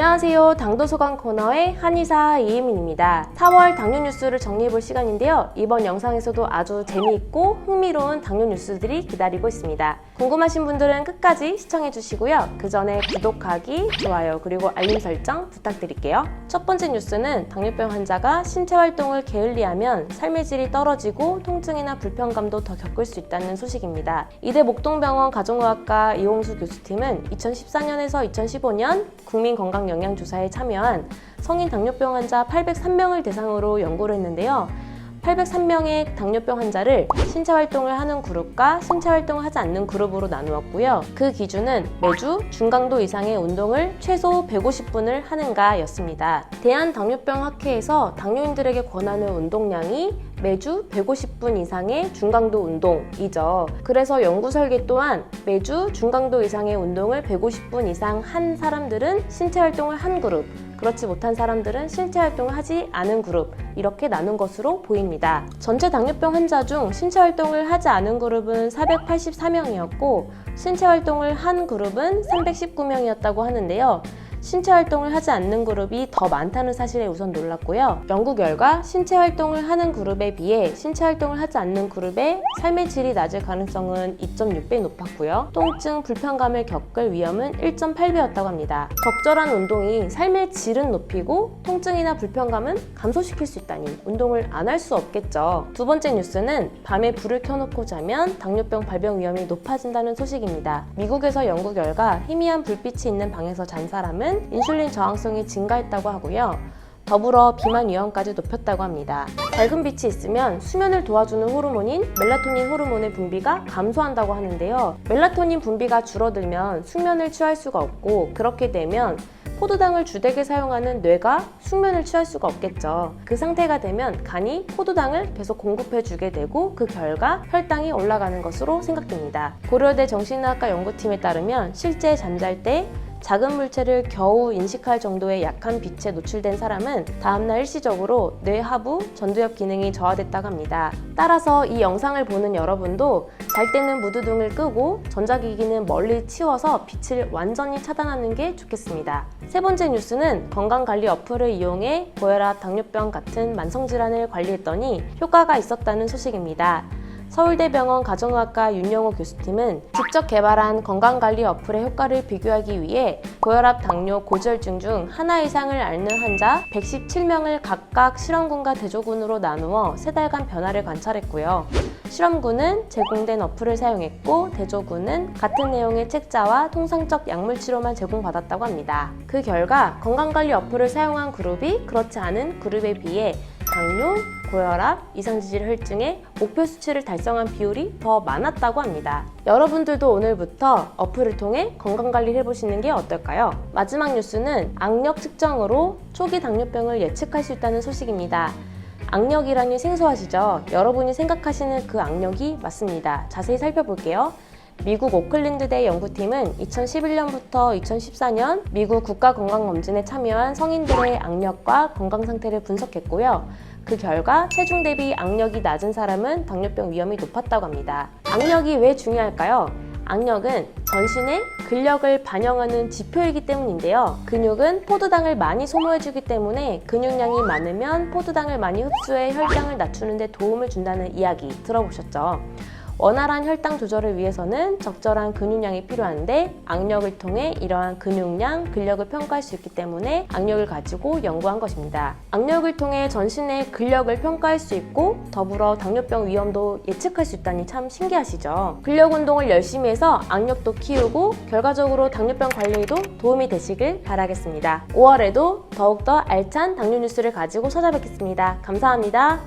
안녕하세요. 당도소강 코너의 한의사 이혜민입니다. 4월 당뇨 뉴스를 정리해볼 시간인데요. 이번 영상에서도 아주 재미있고 흥미로운 당뇨 뉴스들이 기다리고 있습니다. 궁금하신 분들은 끝까지 시청해주시고요. 그 전에 구독하기, 좋아요, 그리고 알림 설정 부탁드릴게요. 첫 번째 뉴스는 당뇨병 환자가 신체 활동을 게을리하면 삶의 질이 떨어지고 통증이나 불편감도 더 겪을 수 있다는 소식입니다. 이대 목동병원 가정의학과 이홍수 교수팀은 2014년에서 2015년 국민건강 영양 조사에 참여한 성인 당뇨병 환자 803명을 대상으로 연구를 했는데요. 803명의 당뇨병 환자를 신체 활동을 하는 그룹과 신체 활동을 하지 않는 그룹으로 나누었고요. 그 기준은 매주 중강도 이상의 운동을 최소 150분을 하는가였습니다. 대한 당뇨병 학회에서 당뇨인들에게 권하는 운동량이 매주 150분 이상의 중강도 운동이죠. 그래서 연구 설계 또한 매주 중강도 이상의 운동을 150분 이상 한 사람들은 신체 활동을 한 그룹, 그렇지 못한 사람들은 신체 활동을 하지 않은 그룹 이렇게 나눈 것으로 보입니다. 전체 당뇨병 환자 중 신체 활동을 하지 않은 그룹은 484명이었고 신체 활동을 한 그룹은 319명이었다고 하는데요. 신체 활동을 하지 않는 그룹이 더 많다는 사실에 우선 놀랐고요. 연구 결과 신체 활동을 하는 그룹에 비해 신체 활동을 하지 않는 그룹의 삶의 질이 낮을 가능성은 2.6배 높았고요. 통증, 불편감을 겪을 위험은 1.8배였다고 합니다. 적절한 운동이 삶의 질은 높이고 통증이나 불편감은 감소시킬 수 있다니 운동을 안 할 수 없겠죠. 두 번째 뉴스는 밤에 불을 켜놓고 자면 당뇨병 발병 위험이 높아진다는 소식입니다. 미국에서 연구 결과 희미한 불빛이 있는 방에서 잔 사람은 인슐린 저항성이 증가했다고 하고요. 더불어 비만 위험까지 높였다고 합니다. 밝은 빛이 있으면 수면을 도와주는 호르몬인 멜라토닌 호르몬의 분비가 감소한다고 하는데요. 멜라토닌 분비가 줄어들면 숙면을 취할 수가 없고 그렇게 되면 포도당을 주되게 사용하는 뇌가 숙면을 취할 수가 없겠죠. 그 상태가 되면 간이 포도당을 계속 공급해 주게 되고 그 결과 혈당이 올라가는 것으로 생각됩니다. 고려대 정신의학과 연구팀에 따르면 실제 잠잘 때 작은 물체를 겨우 인식할 정도의 약한 빛에 노출된 사람은 다음날 일시적으로 뇌 하부 전두엽 기능이 저하됐다고 합니다. 따라서 이 영상을 보는 여러분도 잘 때는 무드등을 끄고 전자기기는 멀리 치워서 빛을 완전히 차단하는 게 좋겠습니다. 세 번째 뉴스는 건강관리 어플을 이용해 고혈압, 당뇨병 같은 만성질환을 관리했더니 효과가 있었다는 소식입니다. 서울대병원 가정의학과 윤영호 교수팀은 직접 개발한 건강관리 어플의 효과를 비교하기 위해 고혈압, 당뇨, 고지혈증 중 하나 이상을 앓는 환자 117명을 각각 실험군과 대조군으로 나누어 세 달간 변화를 관찰했고요. 실험군은 제공된 어플을 사용했고 대조군은 같은 내용의 책자와 통상적 약물 치료만 제공받았다고 합니다. 그 결과 건강관리 어플을 사용한 그룹이 그렇지 않은 그룹에 비해 당뇨, 고혈압, 이상지질 혈증의 목표 수치를 달성한 비율이 더 많았다고 합니다. 여러분들도 오늘부터 어플을 통해 건강관리를 해보시는 게 어떨까요? 마지막 뉴스는 악력 측정으로 초기 당뇨병을 예측할 수 있다는 소식입니다. 악력이라니 생소하시죠? 여러분이 생각하시는 그 악력이 맞습니다. 자세히 살펴볼게요. 미국 오클랜드대 연구팀은 2011년부터 2014년 미국 국가건강검진에 참여한 성인들의 악력과 건강 상태를 분석했고요. 그 결과 체중 대비 악력이 낮은 사람은 당뇨병 위험이 높았다고 합니다. 악력이 왜 중요할까요? 악력은 전신의 근력을 반영하는 지표이기 때문인데요. 근육은 포도당을 많이 소모해주기 때문에 근육량이 많으면 포도당을 많이 흡수해 혈당을 낮추는 데 도움을 준다는 이야기 들어보셨죠? 원활한 혈당 조절을 위해서는 적절한 근육량이 필요한데 악력을 통해 이러한 근육량, 근력을 평가할 수 있기 때문에 악력을 가지고 연구한 것입니다. 악력을 통해 전신의 근력을 평가할 수 있고 더불어 당뇨병 위험도 예측할 수 있다니 참 신기하시죠? 근력 운동을 열심히 해서 악력도 키우고 결과적으로 당뇨병 관리에도 도움이 되시길 바라겠습니다. 5월에도 더욱더 알찬 당뇨 뉴스를 가지고 찾아뵙겠습니다. 감사합니다.